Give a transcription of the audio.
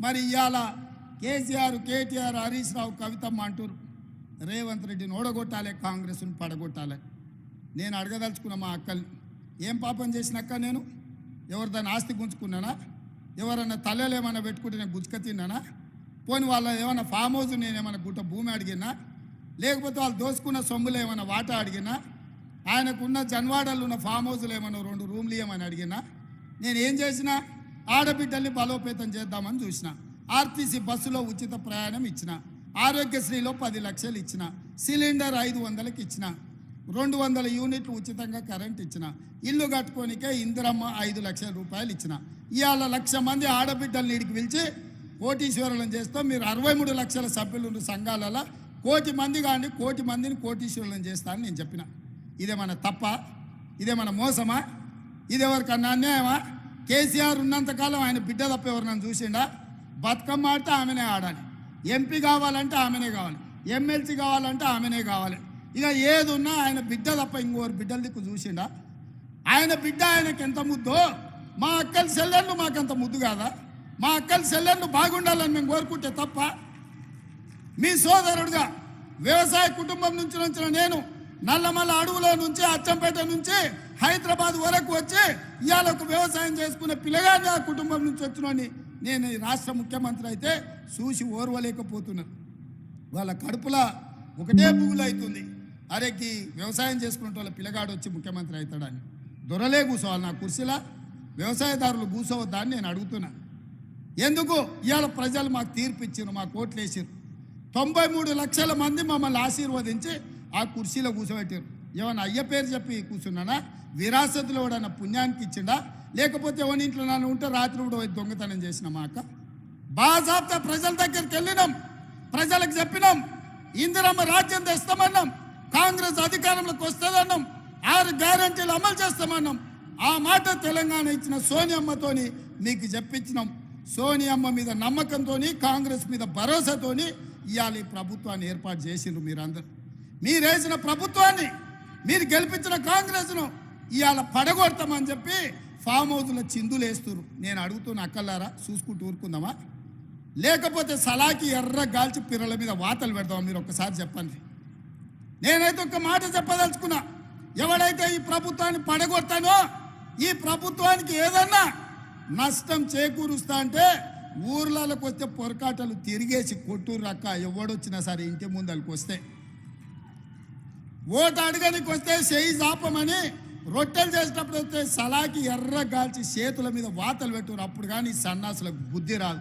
మరి ఇవాళ కేసీఆర్ కేటీఆర్ హరీష్ రావు కవితమ్మ అంటారు రేవంత్ రెడ్డిని ఓడగొట్టాలి కాంగ్రెస్ను పడగొట్టాలి. నేను అడగదలుచుకున్న మా అక్కల్ని ఏం పాపం చేసినక్క నేను? ఎవరు ఆస్తి గుంజుకున్నానా? ఎవరన్నా తల్లలు ఏమైనా పెట్టుకుంటే నేను గుజ్జుక తిన్నానా? పోని వాళ్ళ ఏమైనా ఫామ్ హౌస్ నేను ఏమైనా గుట్ట భూమి అడిగినా? లేకపోతే వాళ్ళు దోసుకున్న సొమ్ములు ఏమైనా వాటా అడిగినా? ఆయనకున్న జన్వాడలు ఉన్న ఫామ్ హౌస్లు ఏమైనా రెండు రూమ్లు ఏమని అడిగినా? నేను ఏం చేసినా ఆడబిడ్డల్ని బలోపేతం చేద్దామని చూసిన. ఆర్టీసీ బస్సులో ఉచిత ప్రయాణం ఇచ్చిన. ఆరోగ్యశ్రీలో పది లక్షలు ఇచ్చిన. సిలిండర్ ఐదు వందలకి ఇచ్చిన. రెండు వందల యూనిట్లు ఉచితంగా కరెంట్ ఇచ్చిన. ఇల్లు కట్టుకోనికే ఇందిరమ్మ ఐదు లక్షల రూపాయలు ఇచ్చిన. ఇవాళ లక్ష మంది ఆడబిడ్డల్ని ఇడికి పిలిచి కోటీశ్వరులను చేస్తాం మీరు అరవై మూడు లక్షల సభ్యులు ఉన్న సంఘాలలో కోటి మంది కానీ కోటి మందిని కోటీశ్వరులను చేస్తా అని నేను చెప్పిన. ఇదేమన్నా తప్ప ఇదేమన్నా మోసమా? ఇదెవరికన్నా అన్యాయమా? కేసీఆర్ ఉన్నంతకాలం ఆయన బిడ్డ తప్ప ఎవరినన్నా చూసిండా? బతుకమ్మ ఆడితే ఆమెనే ఆడాలి. ఎంపీ కావాలంటే ఆమెనే కావాలి. ఎమ్మెల్సీ కావాలంటే ఆమెనే కావాలి. ఇక ఏది ఉన్నా ఆయన బిడ్డ తప్ప ఇంకోరు బిడ్డల దిక్కు చూసిండా? ఆయన బిడ్డ ఆయనకి ఎంత ముద్దో? మా అక్కల సెల్లెళ్ళు మాకంత ముద్దు కాదా? మా అక్కల సెల్లెళ్ళు బాగుండాలని మేము కోరుకుంటే తప్ప మీ సోదరుడుగా వ్యవసాయ కుటుంబం నుంచి వచ్చిన నేను నల్లమల్ల అడవులో నుంచి అచ్చంపేట నుంచి హైదరాబాద్ వరకు వచ్చి ఇవాళ ఒక వ్యవసాయం చేసుకునే పిల్లగాని ఆ కుటుంబం నుంచి వచ్చినని నేను ఈ రాష్ట్ర ముఖ్యమంత్రి అయితే చూసి ఓర్వలేకపోతున్నాను. వాళ్ళ కడుపుల ఒకటే భూములు అవుతుంది. అరేకి వ్యవసాయం చేసుకునే వాళ్ళ పిల్లగాడు వచ్చి ముఖ్యమంత్రి అవుతాడని. దొరలే కూర్చోవాలి నా కుర్చీలా. వ్యవసాయదారులు కూర్చోవద్దా అని నేను అడుగుతున్నా. ఎందుకు? ఇవాళ ప్రజలు మాకు తీర్పు ఇచ్చారు మాకు ఓట్లు వేసారు తొంభై మూడు లక్షల మంది మమ్మల్ని ఆశీర్వదించి ఆ కుర్చీలో కూర్చోబెట్టారు ఏమన్నా అయ్య పేరు చెప్పి కూర్చున్నానా? విరాసతులో ఎవడన్నా పుణ్యానికి ఇచ్చిండా? లేకపోతే ఎవరి ఇంట్లో నన్ను ఉంటే రాత్రి కూడా దొంగతనం చేసిన మా అక్క? బాజాబ్తా ప్రజల దగ్గరికి వెళ్ళినాం. ప్రజలకు చెప్పినాం. ఇందిరమ్మ రాజ్యం తెస్తామన్నాం. కాంగ్రెస్ అధికారంలోకి వస్తుందన్నాం. ఆరు గ్యారంటీలు అమలు చేస్తామన్నాం. ఆ మాట తెలంగాణ ఇచ్చిన సోనియమ్మతోని మీకు చెప్పించినాం సోనియమ్మ మీద నమ్మకంతోని కాంగ్రెస్ మీద భరోసాతోని ఇవాళ ఈ ప్రభుత్వాన్ని ఏర్పాటు చేసిండ్రు మీరందరూ. మీరేసిన ప్రభుత్వాన్ని మీరు గెలిపించిన కాంగ్రెస్ను ఇవాళ పడగొడతామని చెప్పి ఫామ్ హౌస్లో చిందులు వేస్తున్నారు నేను అడుగుతున్న అక్కలారా చూసుకుంటూ ఊరుకుందామా? లేకపోతే సలాకి ఎర్ర గాల్చి పిర్రల మీద వాతలు పెడతామా మీరు ఒక్కసారి చెప్పండి. నేనైతే ఒక మాట చెప్పదలుచుకున్నా. ఎవడైతే ఈ ప్రభుత్వాన్ని పడగొడతానో ఈ ప్రభుత్వానికి ఏదన్నా నష్టం చేకూరుస్తా అంటే ఊర్లలోకి వస్తే పొరకాటలు తిరిగేసి కొట్టూరు రక్క ఎవడొచ్చినా సరే ఇంటి ముందరికి వస్తే ఓటు అడగనికి వస్తే చేయి చాపమని రొట్టెలు చేసేటప్పుడు వస్తే సలాకి ఎర్ర గాల్చి చేతుల మీద వాతలు పెట్టుకుని అప్పుడు కానీ సన్నాసులకు బుద్ధి రాదు.